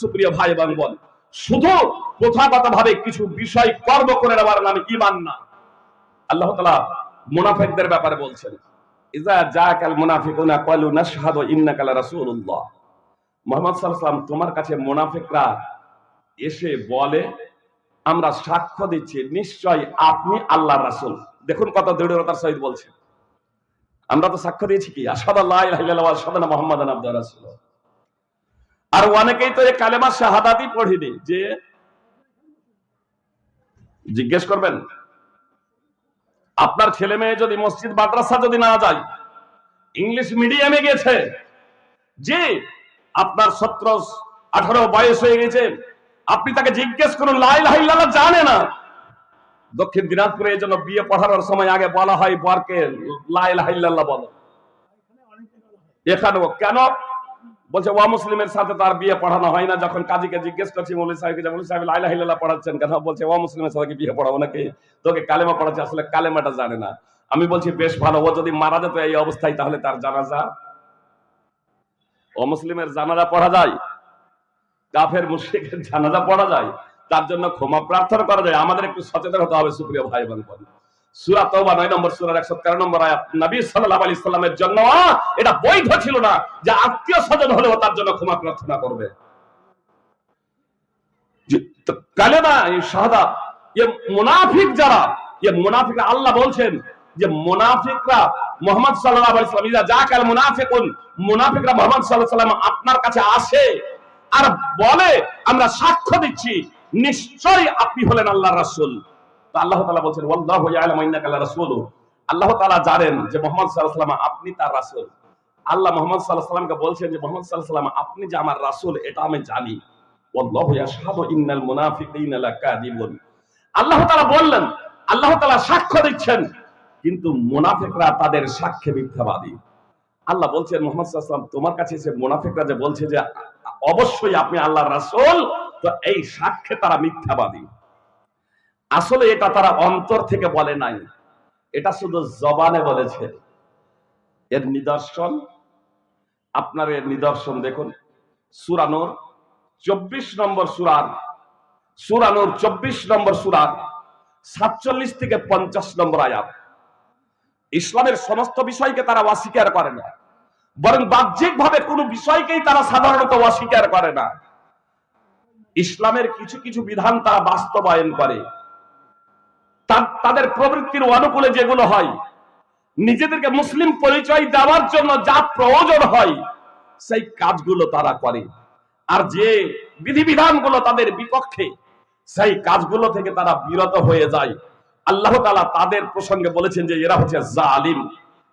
সুপ্রিয় ভাই এবং বোন, শুধু প্রথাগত ভাবে কিছু বিষয় কর্ম করে নেওয়ার নামে ইমান না। আল্লাহ তালা মুনাফেকদের ব্যাপারে বলছেন, ইজা জাকাল মুনাফিকুনা ক্বালু নাশহাদু ইন্নাকা লারাসূলুল্লাহ মুহাম্মদ সাল্লাল্লাহু তোমার কাছে মুনাফিকরা এসে বলে, আমরা সাক্ষ্য দিচ্ছি, নিশ্চয় আপনি আল্লাহর রাসূল। দেখুন কত দৃঢ়তার সহিত বলছেন। আমরা তো সাক্ষ্য দিয়েছি কি? আসাদ আল্লাহ আসাদ মোহাম্মদ আব্দুর রাসূল আর অনেকেই তো এই কালেমা শাহাদাতই পড়িনি, যে জিজ্ঞেস করবেন, আপনার ছেলে মেয়ে যদি মসজিদ, মাদ্রাসা যদি না যায়, ইংলিশ মিডিয়ামে গেছে, যে আপনার সতেরো, আঠারো বয়স হয়ে গেছে, আপনি তাকে জিজ্ঞেস করুন লাই লাইল্লাহ জানে না। দক্ষিণ দিনাজপুরে এই জন্য বিয়ে পড়ানোর সময় আগে বলা হয় বরকে লাই লাইল্লাহ বলো। এখানেও কেন বলছে, ওয়া মুসলিমের সাথে তার বিয়ে পড়ানো হয় না। যখন কাজীকে জিজ্ঞেস করছি, মৌলী সাহেবকে যে? মৌলী সাহেব লাইলা হিল্লাহ পড়াচ্ছেন কেন? বলছে, ওয়া মুসলিমের সাথে বিয়ে পড়াবো নাকি? তোকে কালেমা পড়াচ্ছে, আসলে কালেমাটা জানে না। আমি বলছি, বেশ ভালো, ও যদি মারা যেত এই অবস্থায়, তাহলে তার জানাজা? অমুসলিমের জানাজা পড়া যায়, কাফের মুশরিকের জানাজা পড়া যায়, তার জন্য ক্ষমা প্রার্থনা করা যায়। আমাদের একটু সচেতন হতে হবে, সুপ্রিয় ভাই বোন সূরা তওবা 9 নম্বর সূরার 113 নম্বর আয়াত। নবী সাল্লাল্লাহু আলাইহি সাল্লামের জন্য এটা বৈধ ছিল না যে আত্মীয় স্বজন হলেও তার জন্য ক্ষমা প্রার্থনা করবে। কালেমা, এই শাহাদাত এ মুনাফিক যারা, এ আল্লাহ বলছেন যে মুনাফিকরা মোহাম্মদ সাল্লাল্লাহু আলাইহি সাল্লাম ইজা জাকাল মুনাফিকুন, মুনাফিকরা মোহাম্মদ সাল্লাল্লাহু আলাইহি সাল্লাম আপনার কাছে আসে আর বলে, আমরা সাক্ষ্য দিচ্ছি, নিশ্চয়ই আপনি হলেন আল্লাহর রাসূল। আল্লাহ তালা বলছেন আল্লাহ তাআলা জানেন যে মুহাম্মদ আলাইহি আপনি তার রাসূল। আল্লাহ মুহাম্মদ সাল্লাল্লাহু বলছেন যে, মুহাম্মদ সাল্লাল্লাহু আপনি যে আমার রাসূল, এটা আমি জানি। ইয়াশহাদু ইন্নাল লাকাযিবুন। আল্লাহ তাআলা বললেন, আল্লাহ তাআলা সাক্ষ্য দিচ্ছেন, কিন্তু মুনাফিকরা তাদের সাক্ষ্যে মিথ্যাবাদী। আল্লাহ বলছেন, মোহাম্মদ সাল্লাল্লাহু তোমার কাছে এসে মুনাফিকরা যে বলছে যে, অবশ্যই আপনি আল্লাহর রাসূল, তো এই সাক্ষ্যে তারা মিথ্যাবাদী। আসলে এটা তারা অন্তর থেকে বলে নাই। এটা শুধু জবানে বলেছে। এর নিদর্শন, আপনার এর নিদর্শন দেখুন। সুরানোর চব্বিশ নম্বর সুরার সুরানোর চব্বিশ নম্বর সুরার সাতচল্লিশ থেকে পঞ্চাশ নম্বর আয়াত। ইসলামের সমস্ত বিষয়কে তারা অস্বীকার করে না। বরং বাহ্যিক ভাবে কোনো বিষয়কেই তারা সাধারণত অস্বীকার করে না। ইসলামের কিছু কিছু বিধান তারা বাস্তবায়ন করে। তাদের প্রবৃত্তির অনুকূলে যেগুলো হয়, নিজেদেরকে মুসলিম পরিচয় দেওয়ার জন্য যা প্রয়োজন হয়, সেই কাজগুলো তারা করে। আর যে বিধিবিধানগুলো তাদের বিপক্ষে, সেই কাজগুলো থেকে তারা বিরত হয়ে যায়। আল্লাহ তাআলা তাদের প্রসঙ্গে বলেছেন যে, এরা হচ্ছে জালিম।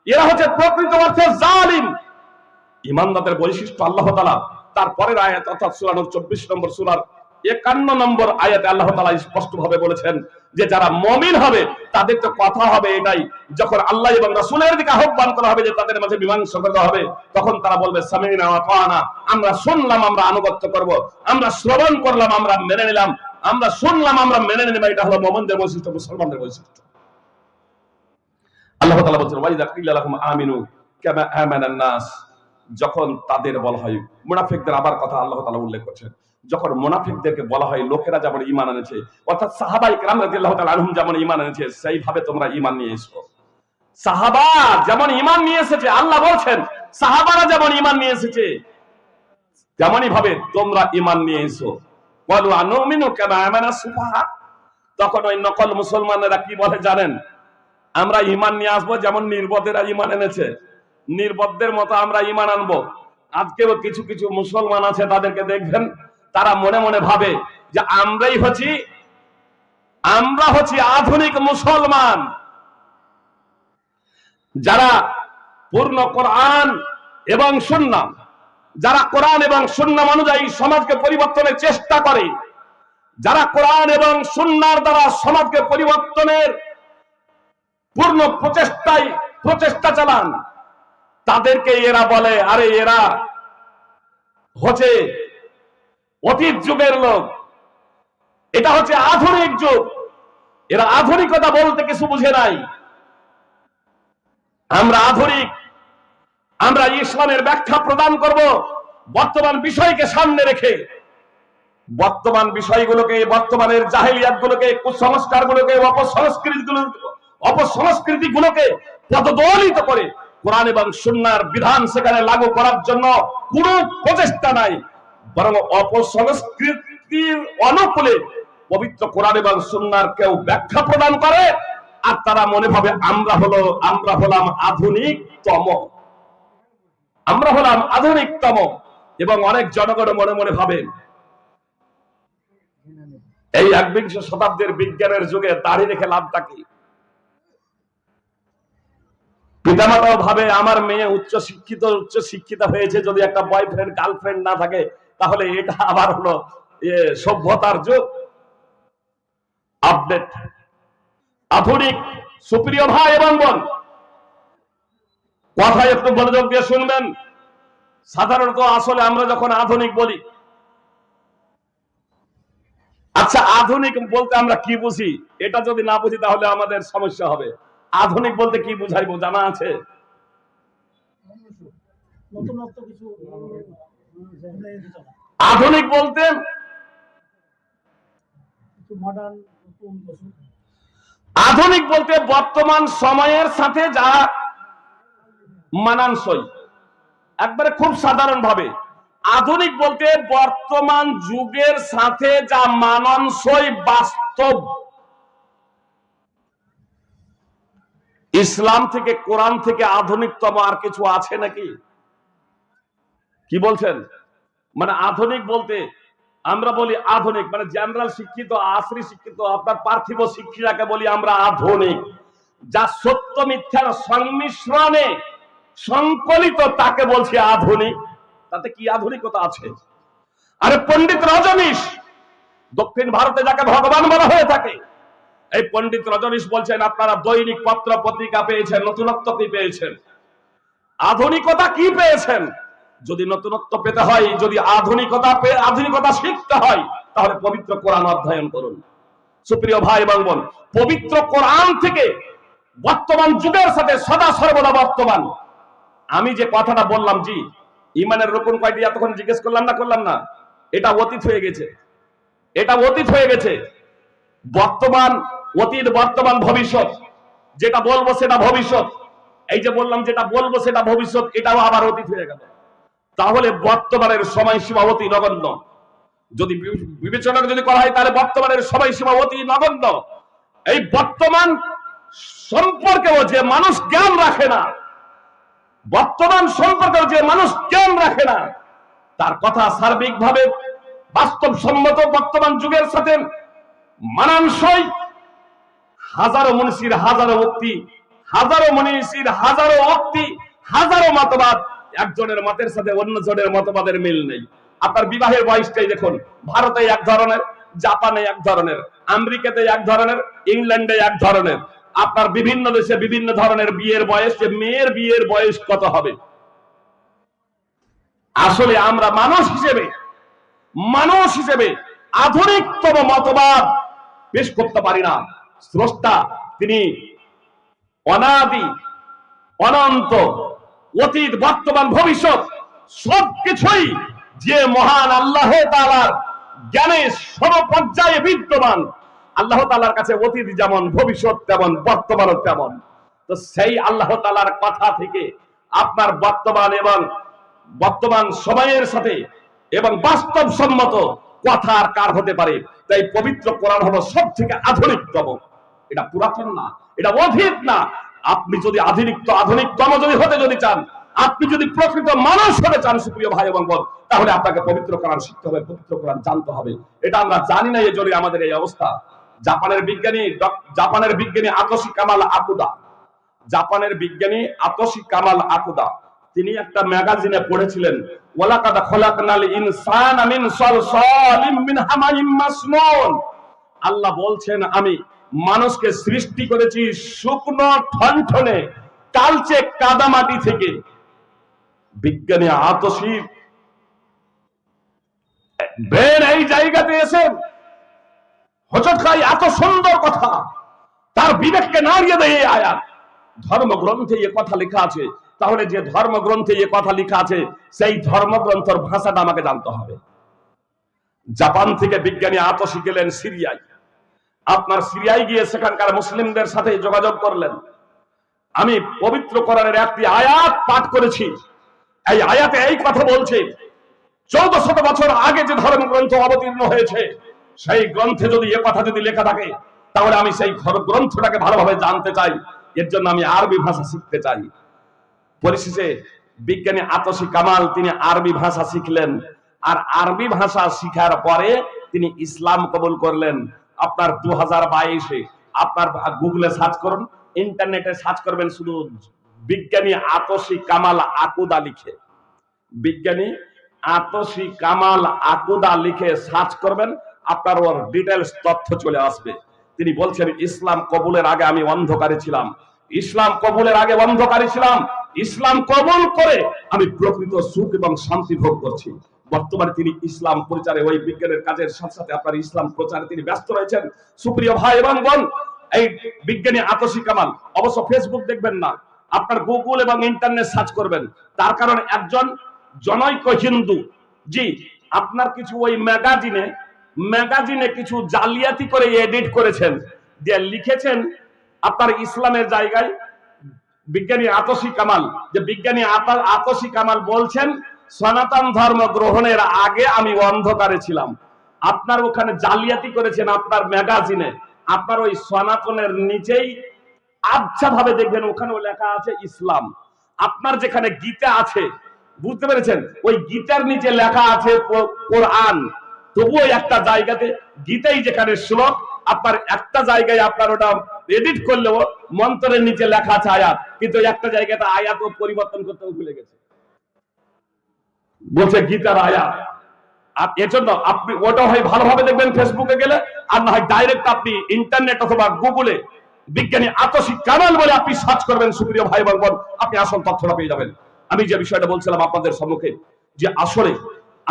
এরা হচ্ছে প্রকৃত অর্থে জালিম। ইমানদারদের বৈশিষ্ট্য আল্লাহ তাআলা তারপরের আয়াত অর্থাৎ সূরা নূর 24 নম্বর সূরার 51 নম্বর আয়াতে আল্লাহ তালা স্পষ্ট ভাবে বলেছেন যে যারা মুমিন হবে, তাদের তো কথা হবে এটাই। যখন আল্লাহ এবং রাসূলের দিকে আহ্বান করা হবে যে তাদের মাঝে মীমাংসা করা হবে, তখন তারা বলবে, সামিনা আমরা শুনলাম, আমরা আনুগত্য করব, আমরা শ্রবণ করলাম, আমরা মেনে নিলাম, আমরা শুনলাম, আমরা মেনে নিলাম, এটা হলো মুমিনদের বৈশিষ্ট্য, মুসলমানদের বৈশিষ্ট্য। আল্লাহ তাআলা বলছেন ওয়াইদা কিল্লা লাহুম আমিনু কামা নাস। যখন তাদের বলা হয়, মুনাফিকদের আবার কথা আল্লাহ তাআলা উল্লেখ করছেন। যখন মোনাফিকদেরকে বলা হয়, লোকেরা যেমন ইমান এনেছে, অর্থাৎ সাহাবাই কেরাম রাদিল্লাহ তাল আলহুম যেমন ইমান এনেছে, সেইভাবে তোমরা ইমান নিয়ে এসো। সাহাবা যেমন ইমান নিয়ে এসেছে, আল্লাহ বলছেন, সাহাবারা যেমন ইমান নিয়ে এসেছে তেমনই ভাবে তোমরা ইমান নিয়ে এসো। বলো আনুমিনু কেন আমানা সুফাহা। তখন ওই নকল মুসলমানেরা কি বলে জানেন? আমরা ইমান নিয়ে আসব যেমন নির্বদেরা ইমান এনেছে। নির্বদের মতো আমরা ইমান আনব। আজকেও কিছু কিছু মুসলমান আছে, তাদেরকে দেখবেন তারা মনে মনে ভাবে যে আমরাই হচ্ছি, আমরা হচ্ছি আধুনিক মুসলমান। যারা পূর্ণ কোরআন এবং সুন্নাম যারা কোরআন এবং সুন্নাম অনুযায়ী সমাজকে পরিবর্তনের চেষ্টা করে, যারা কোরআন এবং সুন্নার দ্বারা সমাজকে পরিবর্তনের পূর্ণ প্রচেষ্টায়, প্রচেষ্টা চালান, তাদেরকে এরা বলে, আরে এরা হচ্ছে অতীত যুগের লোক। এটা হচ্ছে আধুনিক যুগ। এরা আধুনিকতা বলতে কিছু বুঝে নাই। আমরা আধুনিক। আমরা ইসলামের ব্যাখ্যা প্রদান করব বর্তমান বিষয়কে সামনে রেখে। বর্তমান বিষয়গুলোকে, বর্তমানের জাহিলিয়াত গুলোকে কুসংস্কার গুলোকে অপসংস্কৃতি গুলো অপসংস্কৃতি গুলোকে পদদলিত করে কোরআন এবং সুন্নার বিধান সেখানে লাগু করার জন্য কোনো প্রচেষ্টা নাই। বরং অপসংস্কৃতির অনুকূলে পবিত্র কোরআন এবং সুন্নার কেউ ব্যাখ্যা প্রদান করে, আর তারা মনে ভাবে, আমরা হলো, আমরা হলাম আধুনিকতম। আমরা হলাম আধুনিকতম। এবং অনেক জনগণ মনে মনে ভাবেন এই একবিংশ শতাব্দীর বিজ্ঞানের যুগে দাড়ি রেখে লাভটা কি? পিতামাতাও ভাবে, আমার মেয়ে উচ্চ শিক্ষিত উচ্চ শিক্ষিত হয়েছে, যদি একটা বয়ফ্রেন্ড গার্লফ্রেন্ড না থাকে তাহলে এটা আবার হলো সভ্যতার যুগ। আপডেট। আধুনিক, সুপ্রিয় ভাই এবং বোন কথা একটু মনোযোগ দিয়ে শুনবেন। সাধারণত আসলে আমরা যখন আধুনিক বলি আচ্ছা আধুনিক বলতে আমরা কি বুঝি? এটা যদি না বুঝি তাহলে আমাদের সমস্যা হবে। আধুনিক বলতে কি বুঝাইবো, জানা আছে? আধুনিক বলতে আধুনিক বলতে বর্তমান সময়ের সাথে যা মানানসই। একবারে খুব সাধারণ ভাবে আধুনিক বলতে বর্তমান যুগের সাথে যা মানানসই বাস্তব। ইসলাম থেকে কোরআন থেকে আধুনিকতম আর কিছু আছে নাকি? কি বলছেন? মানে আধুনিক বলতে আমরা বলি আধুনিক মানে জেনারেল শিক্ষিত, আশ্রী শিক্ষিত, আপনার পার্থিব শিক্ষিতাকে বলি আমরা আধুনিক। যা সত্য মিথ্যার সংমিশ্রণে সংকলিত তাকে বলছি আধুনিক। তাতে কি আধুনিকতা আছে? আরে পণ্ডিত রজনীশ, দক্ষিণ ভারতে যাকে ভগবান বলা হয়ে থাকে, এই পণ্ডিত রজনীশ বলছেন, আপনারা দৈনিক পত্র পত্রিকা পেয়েছেন, নতুনত্ব কি পেয়েছেন? আধুনিকতা কি পেয়েছেন? যদি নতুনত্ব পেতে হয়, যদি আধুনিকতা আধুনিকতা শিখতে হয়, তাহলে পবিত্র কোরআন অধ্যয়ন করুন। সুপ্রিয় ভাই এবং বোন, পবিত্র কোরআন থেকে বর্তমান যুগের সাথে সদা সর্বদা বর্তমান। আমি যে কথাটা বললাম, জি, ইমানের রকম কয়টি, এতক্ষণ জিজ্ঞেস করলাম না করলাম না? এটা অতীত হয়ে গেছে। এটা অতীত হয়ে গেছে। বর্তমান, অতীত, বর্তমান, ভবিষ্যৎ। যেটা বলব সেটা ভবিষ্যৎ। এই যে বললাম, যেটা বলব সেটা ভবিষ্যৎ, এটাও আবার অতীত হয়ে গেল। তাহলে বর্তমানের সময়সীমা অতি নগণ্য। যদি বিবেচনা যদি করা হয়, তাহলে বর্তমানের সময়সীমা অতি নগণ্য। এই বর্তমান সম্পর্কেও যে মানুষ জ্ঞান রাখে না, বর্তমান সম্পর্কেও যে মানুষ জ্ঞান রাখে না, তার কথা সার্বিকভাবে বাস্তবসম্মত বর্তমান যুগের সাথে মানানসই হাজারো মনীষীর হাজারো উক্তি, হাজারো মনীষীর হাজারো উক্তি, হাজারো মতবাদ একজনের মতের সাথে অন্য জনের মতবাদের মিল নেই। আপনার বিবাহের বয়সটাই দেখুন, ভারতে এক ধরনের, জাপানে এক ধরনের, আমেরিকাতে এক ধরনের, ইংল্যান্ডে এক ধরনের। আপনার বিভিন্ন দেশে বিভিন্ন ধরনের বিয়ের বয়স, যে মেয়ের বিয়ের বয়স কত হবে? আসলে আমরা মানুষ হিসেবে মানুষ হিসেবে আধুনিকতম মতবাদ পেশ করতে পারি না। স্রষ্টা তিনি অনাদি, অনন্ত অতীত, বর্তমান, ভবিষ্যৎ, সবকিছুই যে মহান আল্লাহ তাআলার জ্ঞানে সর্বপর্যায়ে বিদ্যমান, আল্লাহ তালার কাছে অতীত যেমন, ভবিষ্যৎ তেমন, বর্তমানও তেমন। তো সেই আল্লাহ তালার কথা থেকে আপনার বর্তমান এবং বর্তমান সময়ের সাথে এবং বাস্তবসম্মত কথা আর কার হতে পারে? তাই পবিত্র কোরআন হলো সব থেকে আধুনিকতম। এটা পুরাতন না, এটা অধিক না। আপনি যদি আধুনিক আধুনিকতম যদি হতে যদি চান, আপনি যদি প্রকৃত মানুষ হতে চান, সুপ্রিয় ভাই এবং বোন, তাহলে আপনাকে পবিত্র কোরআন শিখতে হবে, পবিত্র কোরআন জানতে হবে। এটা আমরা জানি না এই জন্য আমাদের এই অবস্থা। জাপানের বিজ্ঞানী জাপানের বিজ্ঞানী আতসি কামাল আকুদা। জাপানের বিজ্ঞানী আতসি কামাল আকুদা। তিনি একটা ম্যাগাজিনে পড়েছিলেন, ওয়ালাকাদ খলাকনাল ইনসানা মিন সালসালিম মিন হামাইম মাসনুন। আল্লাহ বলছেন, আমি মানুষকে সৃষ্টি করেছি শুকনো ঠনঠনে, কালচে কাদামাটি থেকে। বিজ্ঞানী আতসী ব্রেন এই জায়গাতে এসে হজরত খাই এত সুন্দর কথা, তার বিবেককে নাড়িয়ে দেয় এই আয়াত। ধর্মগ্রন্থে এ কথা লেখা আছে, তাহলে যে ধর্মগ্রন্থে এ কথা লেখা আছে, সেই ধর্মগ্রন্থর ভাষাটা আমাকে জানতে হবে। জাপান থেকে বিজ্ঞানী আতসী গেলেন সিরিয়ায়। আপনার সিরিয়ায় গিয়ে সেখানকার মুসলিমদের সাথে যোগাযোগ করলেন। আমি পবিত্র কোরআনের একটি আয়াত পাঠ করেছি। এই আয়াতে এই কথা বলছে চৌদ্দ শত বছর আগে যে ধর্মগ্রন্থ অবতীর্ণ হয়েছে, সেই গ্রন্থে যদি এ কথা যদি লেখা থাকে, তাহলে আমি সেই গ্রন্থটাকে ভালোভাবে জানতে চাই। এর জন্য আমি আরবি ভাষা শিখতে চাই। পরিশেষে বিজ্ঞানী আতসী কামাল তিনি আরবি ভাষা শিখলেন। আর আরবি ভাষা শিখার পরে তিনি ইসলাম কবুল করলেন। আপনার দু হাজার বাইশে আপনার গুগলে সার্চ করুন, ইন্টারনেটে সার্চ করবেন শুধু বিজ্ঞানী আতসী কামাল আকুদা লিখে। বিজ্ঞানী আতসী কামাল আকুদা লিখে সার্চ করবেন, আপনার ওর ডিটেলস তথ্য চলে আসবে। তিনি বলছেন, ইসলাম কবুলের আগে আমি অন্ধকারে ছিলাম। ইসলাম কবুলের আগে অন্ধকারে ছিলাম। ইসলাম কবুল করে আমি প্রকৃত সুখ এবং শান্তি ভোগ করছি। বর্তমানে তিনি ইসলাম প্রচারে ওই বিজ্ঞানের কাজের সাথে সাথে আপনার ইসলাম প্রচারে তিনি ব্যস্ত রয়েছেন। সুপ্রিয় ভাই এবং বোন, এই বিজ্ঞানী আতসী কামাল, অবশ্য ফেসবুক দেখবেন না, আপনার গুগল এবং ইন্টারনেট সার্চ করবেন। তার কারণ একজন জনৈক হিন্দু। জি, আপনার কিছু ওই ম্যাগাজিনে ম্যাগাজিনে কিছু জালিয়াতি করে এডিট করেছেন। দিয়ে লিখেছেন আপনার ইসলামের জায়গায় বিজ্ঞানী আতসী কামাল। যে বিজ্ঞানী আতা- আতসী কামাল বলছেন সনাতন ধর্ম গ্রহণের আগে আমি অন্ধকারে ছিলাম। আপনার ওখানে জালিয়াতি করেছেন আপনার ম্যাগাজিনে। আপনার ওই সনাতনের নিচেই আচ্ছা ভাবে দেখবেন ওখানেও লেখা আছে ইসলাম। আপনার যেখানে গীতা আছে, বুঝতে পেরেছেন? ওই গীতার নিচে লেখা আছে কোরআন। তবুও একটা জায়গাতে গীতাই যেখানে শ্লোক, আপনার একটা জায়গায় আপনার ওটা এডিট করলেও মন্ত্রের নিচে লেখা আছে আয়াত। কিন্তু একটা জায়গাতে আয়াত পরিবর্তন করতে ভুলে গেছে। বলছে গীতার আয়া আর এজন্য আপনি ওটা হয় ভালোভাবে দেখবেন ফেসবুকে গেলে, আর না হয় ডাইরেক্ট আপনি ইন্টারনেট অথবা গুগলে বিজ্ঞানী আতসী কামাল বলে আপনি সার্চ করবেন, সুপ্রিয় ভাই বোন, আপনি আসল তথ্যটা পেয়ে যাবেন। আমি যে বিষয়টা বলছিলাম আপনাদের সম্মুখে, যে আসলে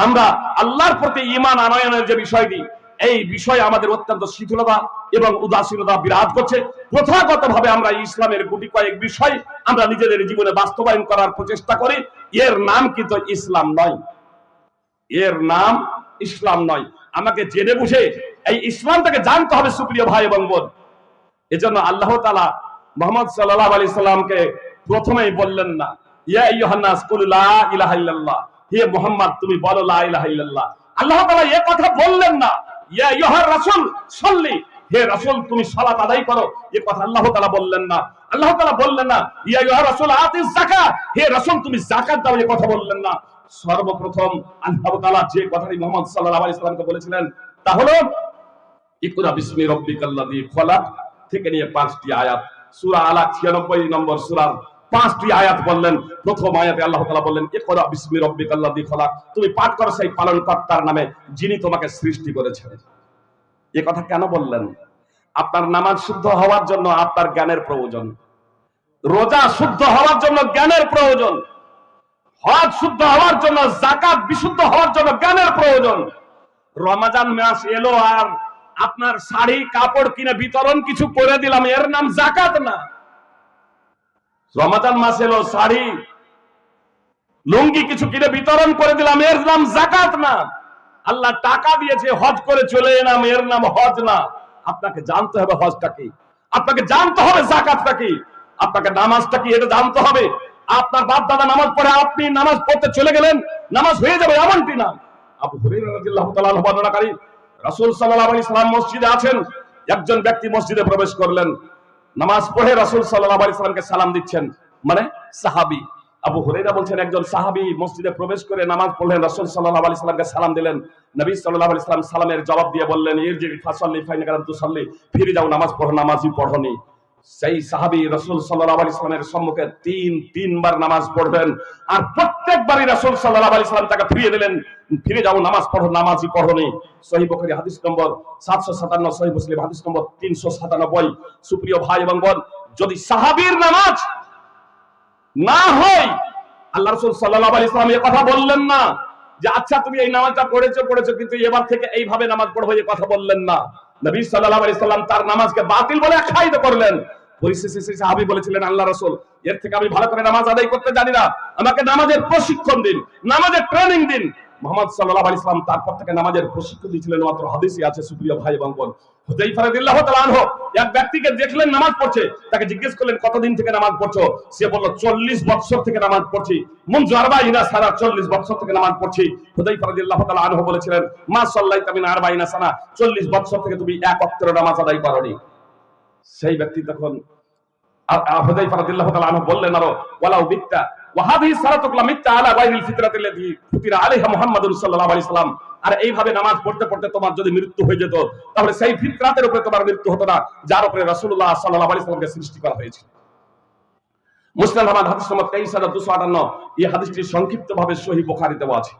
আমরা আল্লাহর প্রতি ইমান আনয়নের যে বিষয়টি এই বিষয়ে আমাদের অত্যন্ত শিথিলতা এবং উদাসীনতা বিরাজ করছে। প্রথাগত ভাবে আমরা ইসলামের গুটি কয়েক বিষয় আমরা নিজেদের জীবনে বাস্তবায়ন করার প্রচেষ্টা করি। এর নাম কিন্তু ইসলাম নয়। এর নাম ইসলাম নয়। আমাকে জেনে বুঝে এই ইসলামটাকে জানতে হবে সুপ্রিয় ভাই এবং বোন। এজন্য আল্লাহ তালা মোহাম্মদ সাল্লাহ আলি সাল্লামকে প্রথমেই বললেন না, ইয়া মোহাম্মদ, তুমি বলো লা ইলাহা আল্লাহ তাআলা এ কথা বললেন না। সর্বপ্রথম যে কথাটি মোহাম্মদ সাল্লাল্লাহু বলেছিলেন, তা হলো থেকে নিয়ে পাঁচটি আয়াত। সূরা আলাক 96 নম্বর সূরার পাঁচটি আয়াত বললেন। প্রথম আয়াতে আল্লাহ তাআলা বললেন এ ইকরা বিসমি রব্বিকাল্লাযী খলাক। তুমি পাঠ করো সেই পালনকর্তার নামে, যিনি তোমাকে সৃষ্টি করেছেন। এ কথা কেন বললেন? আপনার নামাজ শুদ্ধ হওয়ার জন্য আপনার জ্ঞানের প্রয়োজন। রোজা শুদ্ধ হওয়ার জন্য জ্ঞানের প্রয়োজন। হজ শুদ্ধ হওয়ার জন্য জাকাত বিশুদ্ধ হওয়ার জন্য জ্ঞানের প্রয়োজন। রমাজান মাস এলো আর আপনার শাড়ি, কাপড় কিনে বিতরণ কিছু করে দিলাম, এর নাম জাকাত না। রমাজান মাস এলো শাড়ি, লুঙ্গি কিছু কিনে বিতরণ করে দিলাম, এর নাম জাকাত না। আল্লাহ টাকা দিয়েছে, হজ করে চলে এলাম, এর নাম হজ না। আপনাকে জানতে হবে হজটা কি? আপনাকে জানতে হবে জাকাতটা কি? আপনাকে নামাজটা কি, এটা জানতে হবে। আপনার বাপ দাদা নামাজ পড়ে, আপনি নামাজ পড়তে চলে গেলেন, নামাজ হয়ে যাবে এমনটি না। আবু আনহু বর্ণনাকারী, রাসূল সাল্লাল্লাহু আলাইহি সাল্লাম মসজিদে আছেন, একজন ব্যক্তি মসজিদে প্রবেশ করলেন। নামাজ পড়ে রাসুল সাল্লাহ আলি সাল্লামকে সালাম দিচ্ছেন। মানে সাহাবি। আবু হুরায়রা বলছেন, একজন সাহাবি মসজিদে প্রবেশ করে নামাজ পড়লেন, রাসূল সাল্লাহ আলাইহি সাল্লামকে সালাম দিলেন। নবী সাল্লাহ আলাইহি সাল্লাম সালামের জবাব দিয়ে বললেন ইরজি ফাসাল্লি ফাইনাকা লাম তুসাল্লি, ফিরে যাও, নামাজ পড়ো, নামাজই পড়নি। সেই সাহাবী রাসূল সাল্লাল্লাহু আলাইহি সাল্লামের সম্মুখে তিন, তিনবার নামাজ পড়বেন। আর প্রত্যেকবারই রাসূল সাল্লাল্লাহু আলাইহি সাল্লাম তাকে ফিরিয়ে দিলেন, ফিরে যাও, নামাজ পড়ো, নামাজই পড়নি সহিহ বুখারী হাদিস নম্বর 757 সহিহ মুসলিম হাদিস নম্বর 397 সুপ্রিয় ভাই এবং বোন, যদি সাহাবীর নামাজ না হয়, আল্লাহ রসুল সাল্লাহ আলি ইসলাম এ কথা বললেন না যে আচ্ছা তুমি এই নামাজটা পড়েছো পড়েছো, কিন্তু এবার থেকে এইভাবে নামাজ পড়ব এ কথা বললেন না। নবী সাল্লাহ আলাইহি সাল্লাম তার নামাজকে বাতিল বলে আখ্যায়িত করলেন। পরিশেষে সাহাবী বলেছিলেন আল্লাহ রসুল, এর থেকে আমি ভালো করে নামাজ আদায় করতে জানি না। আমাকে নামাজের প্রশিক্ষণ দিন, নামাজের ট্রেনিং দিন মোহাম্মদ সাল্লাল্লাহু আলাইহি সাল্লাম তারপর থেকে নামাজের প্রশিক্ষণ দিয়েছিলেন, মাত্র হাদিসে আছে, সুপ্রিয় ভাই এবং বোন। এক ব্যক্তিকে দেখলেন নামাজ পড়ছে, তাকে জিজ্ঞেস করলেন, কতদিন থেকে নামাজ পড়ছো? সে বলল 40 বছর থেকে নামাজ পড়ছি। মুন আরবাইনা সারা 40 বছর থেকে নামাজ পড়ছি। তাআলা আনহু বলেছিলেন, মা সাল্লাইতা মিন আরবাইনা সানা 40 বছর থেকে তুমি এক ওয়াক্তের নামাজ আদায় করনি। সেই ব্যক্তি তখন আনহু বললেন আরও এইভাবে নামাজ পড়তে পড়তে তোমার যদি মৃত্যু হয়ে যেত, তাহলে সেই ফিতরাতের উপরে তোমার মৃত্যু হতো না, যার উপরে রাসূলুল্লাহ সাল্লাল্লাহু সৃষ্টি করা হয়েছে মুসলিম আহমদ হাদিস তেইশ হাজার দুশো আটান্ন, এই হাদিসটি সংক্ষিপ্ত ভাবে সহি আছে।